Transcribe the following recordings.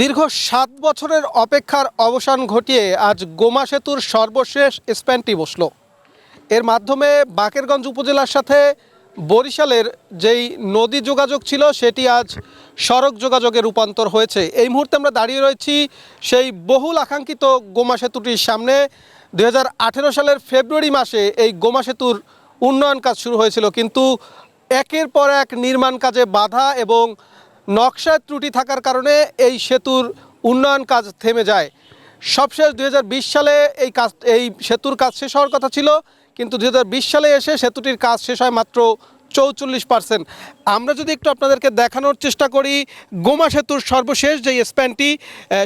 দীর্ঘ সাত বছরের অপেক্ষার অবসান ঘটিয়ে আজ গোমা সেতুর সর্বশেষ স্প্যানটি বসল। এর মাধ্যমে বাকেরগঞ্জ উপজেলার সাথে বরিশালের যেই নদী যোগাযোগ ছিল, সেটি আজ সড়ক যোগাযোগে রূপান্তর হয়েছে। এই মুহূর্তে আমরা দাঁড়িয়ে রয়েছি সেই বহুল আকাঙ্ক্ষিত গোমা সেতুটির সামনে। দু হাজার আঠেরো সালের ফেব্রুয়ারি মাসে এই গোমা সেতুর উন্নয়ন কাজ শুরু হয়েছিল, কিন্তু একের পর এক নির্মাণ কাজে বাধা এবং নকশায় ত্রুটি থাকার কারণে এই সেতুর উন্নয়ন কাজ থেমে যায়। সবশেষ দু হাজার বিশ সালে এই কাজ, এই সেতুর কাজ শেষ হওয়ার কথা ছিল, কিন্তু দু হাজার বিশ সালে এসে সেতুটির কাজ শেষ হয় মাত্র চৌচল্লিশ পার্সেন্ট। আমরা যদি একটু আপনাদেরকে দেখানোর চেষ্টা করি, গোমা সেতুর সর্বশেষ যে স্প্যানটি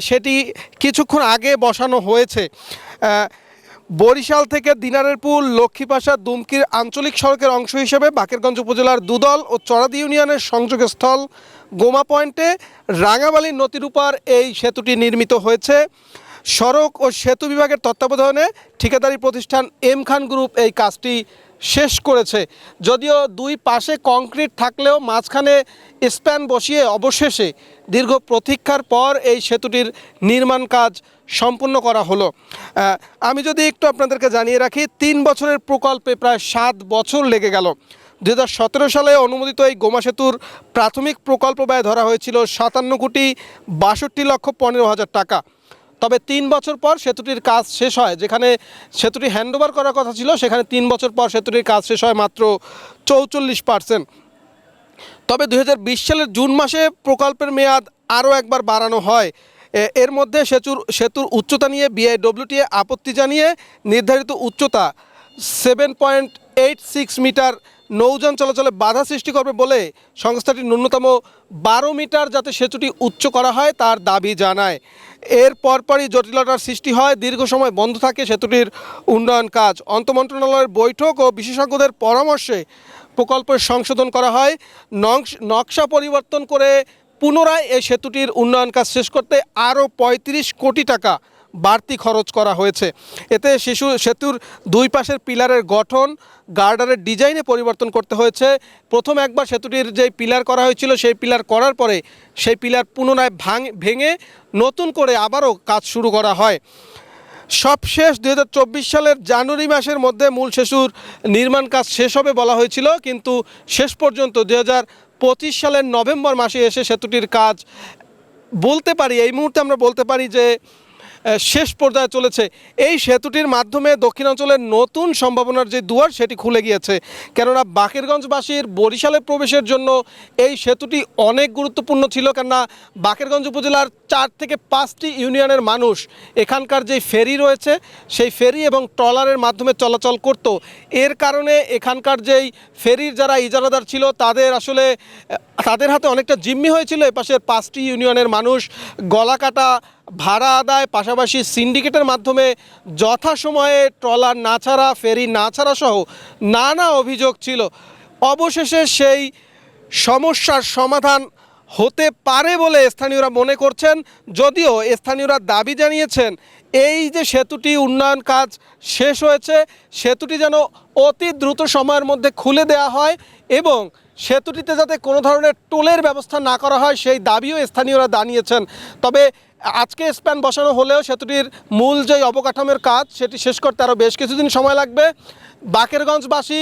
সেটি কিছুক্ষণ আগে বসানো হয়েছে। বরিশাল থেকে দিনারেরপুর লক্ষ্মীপাশা, দুমকির আঞ্চলিক সড়কের অংশ হিসেবে বাকেরগঞ্জ উপজেলার দুদল ও চড়াদি ইউনিয়নের সংযোগস্থল গোমা পয়েন্টে রাঙামালির নদীর উপর এই সেতুটি নির্মিত হয়েছে। সড়ক ও সেতু বিভাগের তত্ত্বাবধানে ঠিকাদারি প্রতিষ্ঠান এম খান গ্রুপ এই কাজটি শেষ করেছে। যদিও দুই পাশে কংক্রিট থাকলেও মাঝখানে স্প্যান বসিয়ে অবশেষে দীর্ঘ প্রতীক্ষার পর এই সেতুটির নির্মাণ কাজ সম্পূর্ণ করা হলো। আমি যদি একটু আপনাদেরকে জানিয়ে রাখি, তিন বছরের প্রকল্পে প্রায় সাত বছর লেগে গেল। দু হাজার সতেরো সালে অনুমোদিত এই গোমা সেতুর প্রাথমিক প্রকল্প ব্যয় ধরা হয়েছিল সাতান্ন কোটি বাষট্টি লক্ষ পনেরো হাজার টাকা। তবে তিন বছর পর সেতুটির কাজ শেষ হয়, যেখানে সেতুটি হ্যান্ডওভার করার কথা ছিল, সেখানে তিন বছর পর সেতুটির কাজ শেষ হয় মাত্র চৌচল্লিশ পার্সেন্ট তবে দু হাজার বিশ সালের জুন মাসে প্রকল্পের মেয়াদ আরও একবার বাড়ানো হয়। এর মধ্যে সেতুর সেতুর উচ্চতা নিয়ে বিআইডব্লিউটিএ আপত্তি জানিয়ে নির্ধারিত উচ্চতা seven point eight six meter নৌযান চলাচলে বাধা সৃষ্টি করবে বলে সংস্থাটি ন্যূনতম বারো মিটার যাতে সেতুটি উচ্চ করা হয় তার দাবি জানায়। এর পরপরই জটিলতার সৃষ্টি হয়, দীর্ঘ সময় বন্ধ থাকে সেতুটির উন্নয়ন কাজ। অন্তমন্ত্রণালয়ের বৈঠক ও বিশেষজ্ঞদের পরামর্শে প্রকল্পের সংশোধন করা হয়। নকশ- পরিবর্তন করে পুনরায় এই সেতুটির উন্নয়ন কাজ শেষ করতে আরও পঁয়ত্রিশ কোটি টাকা বাড়তি খরচ করা হয়েছে। এতে শিশু সেতুর দুই পাশের পিলারের গঠন, গার্ডারের ডিজাইনে পরিবর্তন করতে হয়েছে। প্রথম একবার সেতুটির যে পিলার করা হয়েছিল, সেই পিলার করার পরে সেই পিলার পুনরায় ভাঙ, ভেঙে নতুন করে আবারও কাজ শুরু করা হয়। সবশেষ দু হাজার চব্বিশ সালের জানুয়ারি মাসের মধ্যে মূল সেতুর নির্মাণ কাজ শেষ হবে বলা হয়েছিল, কিন্তু শেষ পর্যন্ত দুই পঁচিশ সালের নভেম্বর মাসে এসে সেতুটির কাজ বলতে পারি, এই মুহূর্তে আমরা বলতে পারি যে শেষ পর্যায়ে চলেছে। এই সেতুটির মাধ্যমে দক্ষিণাঞ্চলের নতুন সম্ভাবনার যে দুয়ার, সেটি খুলে গিয়েছে। কেননা বাকেরগঞ্জবাসীর বরিশালে প্রবেশের জন্য এই সেতুটি অনেক গুরুত্বপূর্ণ ছিল। কেননা বাকেরগঞ্জ উপজেলার চার থেকে পাঁচটি ইউনিয়নের মানুষ এখানকার যে ফেরি রয়েছে, সেই ফেরি এবং ট্রলারের মাধ্যমে চলাচল করত। এর কারণে এখানকার যেই ফেরির যারা ইজারাদার ছিল, তাদের আসলে তাদের হাতে অনেকটা জিম্মি হয়েছিল। এপাশের পাঁচটি ইউনিয়নের মানুষ গলা কাটা ভাড়া আদায় পাশাপাশি সিন্ডিকেটের মাধ্যমে যথাসময়ে ট্রলার না ছাড়া, ফেরি না ছাড়া সহ নানা অভিযোগ ছিল। অবশেষে সেই সমস্যার সমাধান হতে পারে বলে স্থানীয়রা মনে করছেন। যদিও স্থানীয়রা দাবি জানিয়েছেন, এই যে সেতুটি উন্নয়ন কাজ শেষ হয়েছে, সেতুটি যেন অতি দ্রুত সময়ের মধ্যে খুলে দেওয়া হয় এবং সেতুটিতে যাতে কোনো ধরনের টোলের ব্যবস্থা না করা হয়, সেই দাবিও স্থানীয়রা জানিয়েছেন। তবে আজকে স্প্যান বসানো হলেও সেতুটির মূল যে অবকাঠামোর কাজ, সেটি শেষ করতে আরও বেশ কিছুদিন সময় লাগবে। বাকেরগঞ্জবাসী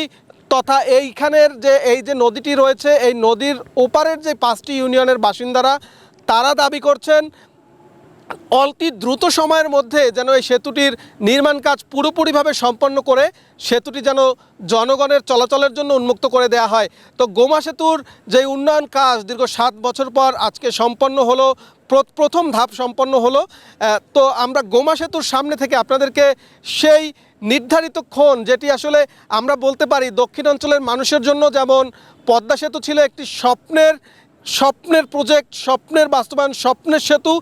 তথা এইখানের যে, এই যে নদীটি রয়েছে, এই নদীর ওপারের যে পাঁচটি ইউনিয়নের বাসিন্দারা, তারা দাবি করছেন অতি দ্রুত সময়ের মধ্যে যেন এই সেতুটির নির্মাণ কাজ পুরোপুরিভাবে সম্পন্ন করে সেতুটি যেন জনগণের চলাচলের জন্য উন্মুক্ত করে দেওয়া হয়। তো গোমা সেতুর যে উন্নয়ন কাজ দীর্ঘ সাত বছর পর আজকে সম্পন্ন হলো প্র- প্রথম ধাপ সম্পন্ন হলো তো আমরা গোমা সেতুর সামনে থেকে আপনাদেরকে সেই নির্ধারিত ক্ষণ যেটি আসলে আমরা বলতে পারি দক্ষিণাঞ্চলের মানুষের জন্য যেমন পদ্মা সেতু ছিল একটি স্বপ্নের স্বপ্নের প্রজেক্ট স্বপ্নের বাস্তবায়ন, স্বপ্নের সেতু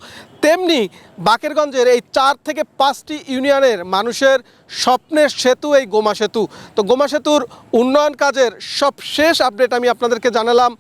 তেমনি বাকেরগঞ্জের এই চার থেকে পাঁচটি ইউনিয়নের মানুষের স্বপ্নের সেতু, এই গোমা সেতু। তো গোমা সেতুর উন্নয়ন কাজের সব শেষ আপডেট আমি আপনাদেরকে জানালাম।